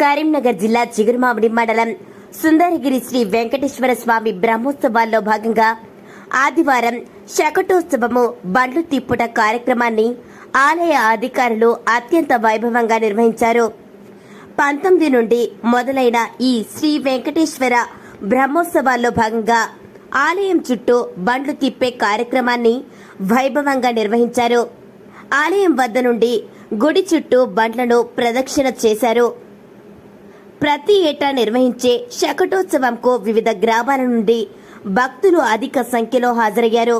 కరీంనగర్ జిల్లా చిగురుమామిడి మండలం సుందరగిరి శ్రీ వెంకటేశ్వర స్వామి బ్రహ్మోత్సవాల్లో భాగంగా ఆదివారం శకటోత్సవము బండ్లు తిప్పుట కార్యక్రమాన్ని ఆలయ అధికారులు అత్యంత వైభవంగా నిర్వహించారు. పంతొమ్మిది నుండి మొదలైన ఈ శ్రీ వెంకటేశ్వర బ్రహ్మోత్సవాల్లో భాగంగా ఆలయం చుట్టూ బండ్లు తిప్పే కార్యక్రమాన్ని వైభవంగా నిర్వహించారు. ఆలయం వద్ద నుండి గుడి చుట్టూ బండ్లను ప్రదక్షిణ చేశారు. ప్రతి ఏటా నిర్వహించే శకటోత్సవంకు వివిధ గ్రామాల నుండి భక్తులు అధిక సంఖ్యలో హాజరయ్యారు.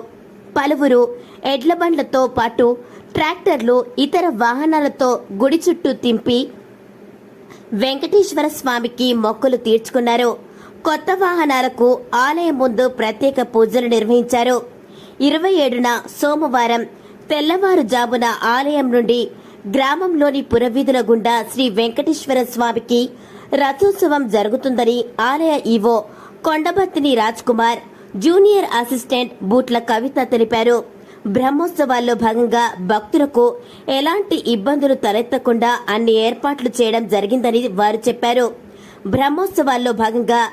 పలువురు ఎడ్ల బండ్లతో పాటు ట్రాక్టర్లు ఇతర వాహనాలతో గుడి చుట్టూ తింపి వెంకటేశ్వర స్వామికి మొక్కులు తీర్చుకున్నారు. కొత్త వాహనాలకు ఆలయం ముందు ప్రత్యేక పూజలు నిర్వహించారు. ఇరవై ఏడున సోమవారం తెల్లవారుజామున ఆలయం నుండి గ్రామంలోని పురవీధుల గుండా శ్రీ వెంకటేశ్వర స్వామికి రథోత్సవం జరుగుతుందని ఆలయ E O Kondabattini Raj Kumar junior assistant Bootla Kavitha తెలిపారు. బ్రహ్మోత్సవాల్లో భాగంగా భక్తులకు ఎలాంటి ఇబ్బందులు తలెత్తకుండా అన్ని ఏర్పాట్లు చేయడం జరిగిందని వారు చెప్పారు. బ్రహ్మోత్సవాల్లో భాగంగా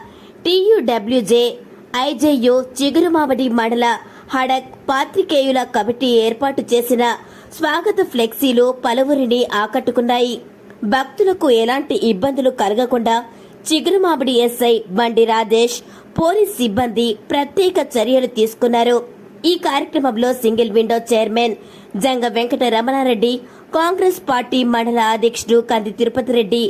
టీయూడబ్ల్యూజే ఐజేయు చిగురుమావడి మండల హడక్ పాత్రికేయుల కమిటీ ఏర్పాటు చేసిన స్వాగత ఫ్లెక్సీలు పలువురిని ఆకట్టుకున్నాయి. భక్తులకు ఎలాంటి ఇబ్బందులు కలగకుండా చిగురుమామిడి ఎస్ఐ బండి రాధేష్ పోలీస్ సిబ్బంది ప్రత్యేక చర్యలు తీసుకున్నారు. ఈ కార్యక్రమంలో single window chairman Janga Venkata Ramanareddy Congress party మండల అధ్యక్షుడు కంది తిరుపతి రెడ్డి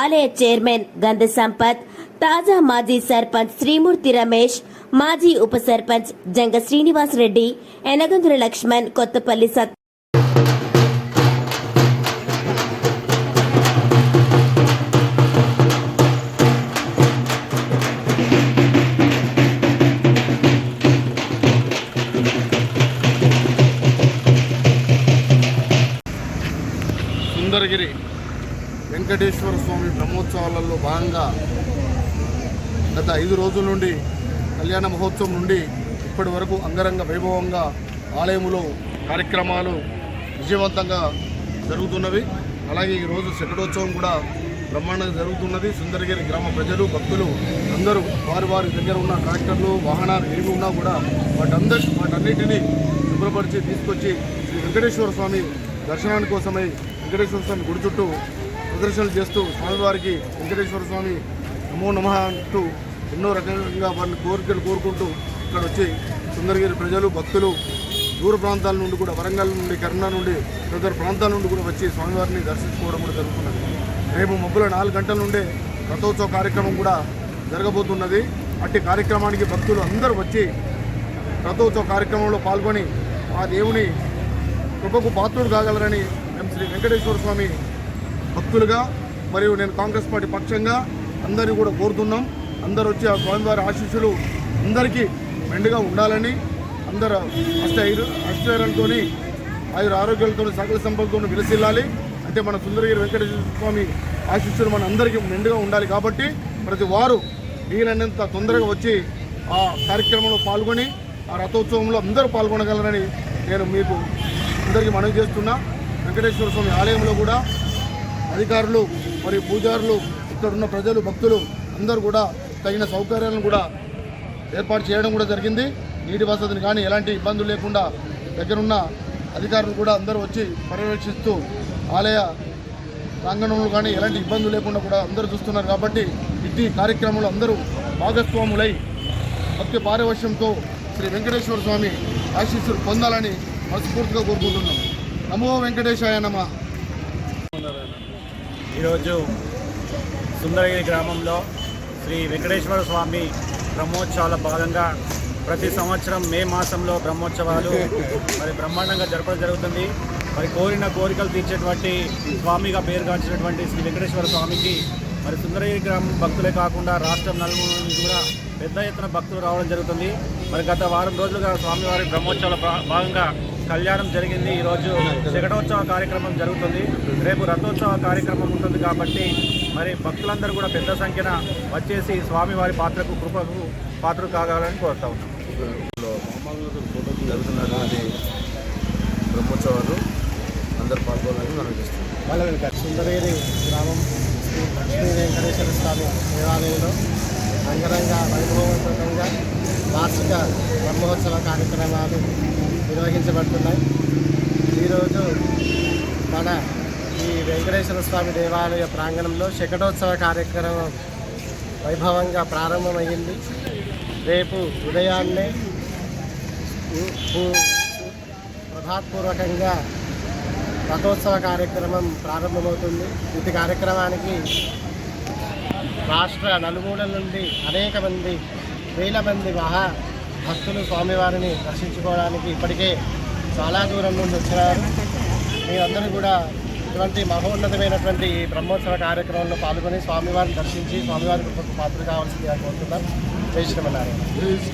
ఆలయ చైర్మన్ గంధ సంపత్ తాజా మాజీ సర్పంచ్ శ్రీమూర్తి రమేష్ మాజీ ఉప సర్పంచ్ జంగ శ్రీనివాస్ రెడ్డి ఎనగందుల లక్ష్మణ్ కొత్తపల్లి సత్ సుందరగిరి వెంకటేశ్వర స్వామి బ్రహ్మోత్సవాలలో భాగంగా గత ఐదు రోజుల నుండి కళ్యాణ మహోత్సవం నుండి ఇప్పటి వరకు అంగరంగ వైభవంగా ఆలయములో కార్యక్రమాలు విజయవంతంగా జరుగుతున్నవి. అలాగే ఈరోజు శకటోత్సవం కూడా బ్రహ్మాండంగా జరుగుతున్నది. సుందరగిరి గ్రామ ప్రజలు భక్తులు అందరూ వారి వారి దగ్గర ఉన్న ట్రాక్టర్లు వాహనాలు ఏమి ఉన్నా కూడా వాటందరి వాటన్నిటినీ శుభ్రపరిచి తీసుకొచ్చి శ్రీ వెంకటేశ్వర స్వామి దర్శనాని కోసమై వెంకటేశ్వర స్వామి గుడి చుట్టూ ప్రదర్శనలు చేస్తూ స్వామివారికి వెంకటేశ్వర స్వామి నమో నమ అంటూ ఎన్నో రకంగా వారిని కోరికలు కోరుకుంటూ ఇక్కడ వచ్చి సుందరగిరి ప్రజలు భక్తులు దూర ప్రాంతాల నుండి కూడా వరంగల్ నుండి కరీంనగర్ నుండి ఇతర ప్రాంతాల నుండి కూడా వచ్చి స్వామివారిని దర్శించుకోవడం కూడా జరుగుతున్నది. రేపు మబ్బుల నాలుగు గంటల నుండే రథోత్సవ కార్యక్రమం కూడా జరగబోతున్నది. అట్టి కార్యక్రమానికి భక్తులు అందరూ వచ్చి రథోత్సవ కార్యక్రమంలో పాల్గొని ఆ దేవుని కృపకు పాత్రుడు కాగలరని శ్రీ వెంకటేశ్వర స్వామి భక్తులుగా మరియు నేను కాంగ్రెస్ పార్టీ పక్షంగా అందరినీ కూడా కోరుతున్నాం. అందరూ వచ్చి ఆ స్వామివారి ఆశీస్సులు అందరికీ మెండుగా ఉండాలని అందరూ అష్ట అష్టైరంతో ఆయుర ఆరోగ్యాలతో సకల సంపదతో విలసిల్లాలి. అంటే మన సుందరగిరి వెంకటేశ్వర స్వామి ఆశీస్సులు మన అందరికీ మెండుగా ఉండాలి కాబట్టి ప్రతి వారు వీలైనంత తొందరగా వచ్చి ఆ కార్యక్రమంలో పాల్గొని ఆ రథోత్సవంలో అందరూ పాల్గొనగలరని నేను మీకు అందరికీ మనవి చేస్తున్నా. వెంకటేశ్వర స్వామి ఆలయంలో కూడా అధికారులు మరియు పూజారులు ఇక్కడున్న ప్రజలు భక్తులు అందరూ కూడా తగిన సౌకర్యాలను కూడా ఏర్పాటు చేయడం కూడా జరిగింది. నీటి వసతిని కానీ ఎలాంటి ఇబ్బందులు లేకుండా దగ్గరున్న అధికారులు కూడా అందరూ వచ్చి పర్యవేక్షిస్తూ ఆలయ ప్రాంగణంలో కానీ ఎలాంటి ఇబ్బందులు లేకుండా కూడా అందరూ చూస్తున్నారు కాబట్టి ఇట్టి కార్యక్రమంలో అందరూ భాగస్వాములై భక్తి పారవశ్యంతో శ్రీ వెంకటేశ్వర స్వామి ఆశీస్సులు పొందాలని మనస్ఫూర్తిగా కోరుకుంటున్నాం. నమో వెంకటేశాయ నమ. ఈరోజు సుందరగిరి గ్రామంలో శ్రీ వెంకటేశ్వర స్వామి బ్రహ్మోత్సవాల భాగంగా ప్రతి సంవత్సరం మే మాసంలో బ్రహ్మోత్సవాలు మరి బ్రహ్మాండంగా జరపడం జరుగుతుంది. మరి కోరిన కోరికలు తీర్చేటువంటి స్వామిగా పేరుగాంచినటువంటి శ్రీ వెంకటేశ్వర స్వామికి మరి సుందరగిరి గ్రామం భక్తులే కాకుండా రాష్ట్రం నలుగురు నుంచి కూడా పెద్ద ఎత్తున భక్తులు రావడం జరుగుతుంది. మరి గత వారం రోజులుగా స్వామివారి బ్రహ్మోత్సవాల భా- భాగంగా కళ్యాణం జరిగింది. ఈరోజు శకటోత్సవ కార్యక్రమం జరుగుతుంది. రేపు రథోత్సవ కార్యక్రమం ఉంటుంది కాబట్టి మరి భక్తులందరూ కూడా పెద్ద సంఖ్యన వచ్చేసి స్వామివారి పాత్రకు కృపకు పాత్ర కాగలని కోరుతా ఉన్నాం. జరుగుతున్నటువంటి బ్రహ్మోత్సవాలు అందరు పాల్గొనాలని చేస్తున్నాం. సుందరగిరి గ్రామం శ్రీ వెంకటేశ్వర స్వామి దేవాలయంలో అంగరంగ వైభవపూర్వకంగా వార్షిక బ్రహ్మోత్సవ కార్యక్రమాలు నిర్వహించబడుతున్నాయి. ఈరోజు మన ఈ వెంకటేశ్వర స్వామి దేవాలయ ప్రాంగణంలో శకటోత్సవ కార్యక్రమం వైభవంగా ప్రారంభమైంది. రేపు ఉదయాన్నే ప్రభాత్పూర్వకంగా రథోత్సవ కార్యక్రమం ప్రారంభమవుతుంది. ఇది కార్యక్రమానికి రాష్ట్ర నలుమూలల నుండి అనేక మంది వేల మంది మహా భక్తులు స్వామివారిని దర్శించుకోవడానికి ఇప్పటికే చాలా దూరం నుండి వచ్చినారు. మీరందరూ కూడా ఇటువంటి మహోన్నతమైనటువంటి ఈ బ్రహ్మోత్సవ కార్యక్రమంలో పాల్గొని స్వామివారిని దర్శించి స్వామివారి పాత్ర కావాల్సిందిగా కోరుతున్నాం. జై శ్రీమన్నారాయణ.